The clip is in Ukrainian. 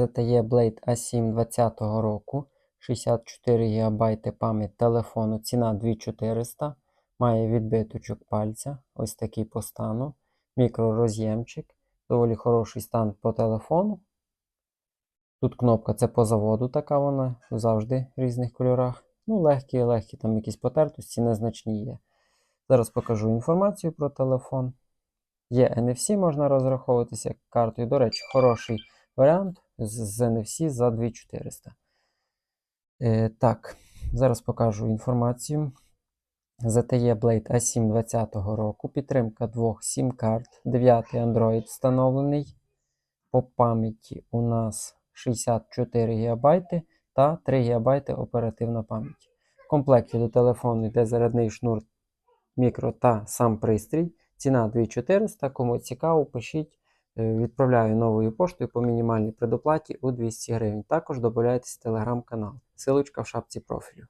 ZTE Blade A7 20 року, 64 ГБ пам'ять телефону, ціна 2400, має відбиточок пальця, ось такий по стану, мікророз'ємчик, доволі хороший стан по телефону. Тут кнопка це по заводу, така вона, завжди в різних кольорах. Ну, легкі, легкі, там якісь потертості, незначні є. Зараз покажу інформацію про телефон. Є NFC, можна розраховуватися картою. До речі, хороший варіант з, NFC за 2400. Е, так, зараз покажу інформацію. ZTE Blade A7 20 року. Підтримка двох SIM-карт. 9 Android встановлений. По пам'яті у нас 64 ГБ та 3 ГБ оперативна пам'ять. В комплекті до телефону йде зарядний шнур мікро та сам пристрій. Ціна 2400. Кому цікаво, пишіть. Е, Відправляю новою поштою по мінімальній предоплаті у 200 гривень. Також додайтесь в телеграм-канал. Силочка в шапці профілю.